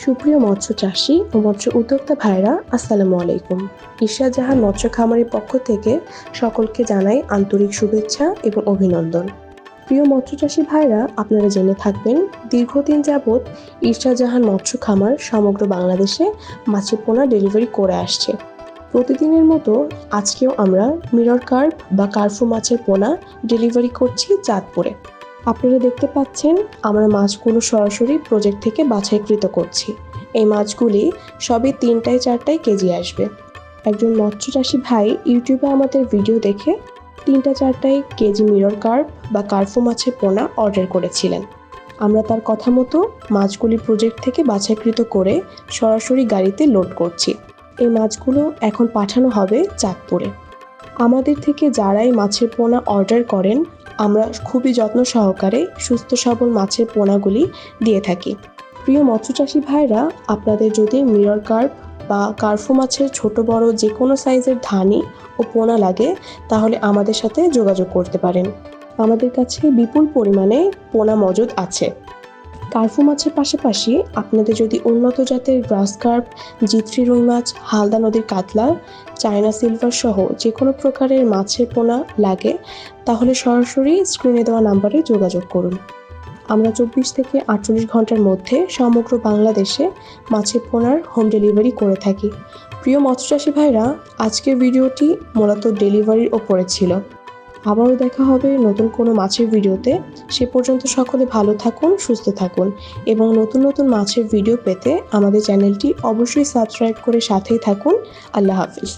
সুপ্রিয় মৎস্য চাষী ও মৎস্য উদ্যোক্তা ভাইরা, আসসালামু আলাইকুম। ঈশা জাহান মৎস্য খামারের পক্ষ থেকে সকলকে জানাই আন্তরিক শুভেচ্ছা এবং অভিনন্দন। প্রিয় মৎস্য চাষী ভাইরা, আপনারা জেনে থাকবেন, দীর্ঘদিন যাবৎ ঈশা জাহান মৎস্য খামার সমগ্র বাংলাদেশে মাছের পোনা ডেলিভারি করে আসছে। প্রতিদিনের মতো আজকেও আমরা মিরর কার্প বা কার্ফু মাছের পোনা ডেলিভারি করছি চাঁদপুরে। আপনারা দেখতে পাচ্ছেন, আমরা মাছগুলো সরাসরি প্রজেক্ট থেকে বাছাইকৃত করছি। এই মাছগুলি সবই তিনটায় চারটায় কেজি আসবে। একজন মৎস্য চাষি ভাই ইউটিউবে আমাদের ভিডিও দেখে তিনটা চারটায় কেজি মিরর কার্প বা কার্ফো মাছের পোনা অর্ডার করেছিলেন। আমরা তার কথা মতো মাছগুলি প্রজেক্ট থেকে বাছাইকৃত করে সরাসরি গাড়িতে লোড করছি। এই মাছগুলো এখন পাঠানো হবে চাঁদপুরে। আমাদের থেকে যারাই মাছের পোনা অর্ডার করেন আমরা খুবই যত্ন সহকারে সুস্থ সবল মাছের পোনাগুলি দিয়ে থাকি। প্রিয় মৎস্যচাষী ভাইরা, আপনাদের যদি মিরর কার্প বা কার্ফু মাছের ছোট, বড় যে কোনো সাইজের ধানি ও পোনা লাগে, তাহলে আমাদের সাথে যোগাযোগ করতে পারেন। আমাদের কাছে বিপুল পরিমাণে পোনা মজুদ আছে। কার্ফু মাছের পাশাপাশি আপনাদের যদি উন্নত জাতের গ্রাস কার্প, জিত্রি রুই মাছ, হালদা নদীর কাতলা, চায়না সিলভার সহ যে কোনো প্রকারের মাছের পোনা লাগে, তাহলে সরাসরি স্ক্রিনে দেওয়া নাম্বারে যোগাযোগ করুন। আমরা চব্বিশ থেকে আটচল্লিশ ঘণ্টার মধ্যে সমগ্র বাংলাদেশে মাছের পোনার হোম ডেলিভারি করে থাকি। প্রিয় মৎস্যচাষী ভাইরা, আজকের ভিডিওটি মূলত ডেলিভারির ওপরে ছিল। আবারও দেখা হবে নতুন কোনো মাছের ভিডিওতে। সে পর্যন্ত সকলে ভালো থাকুন, সুস্থ থাকুন এবং নতুন নতুন মাছের ভিডিও পেতে আমাদের চ্যানেলটি অবশ্যই সাবস্ক্রাইব করে সাথেই থাকুন। আল্লাহ হাফিজ।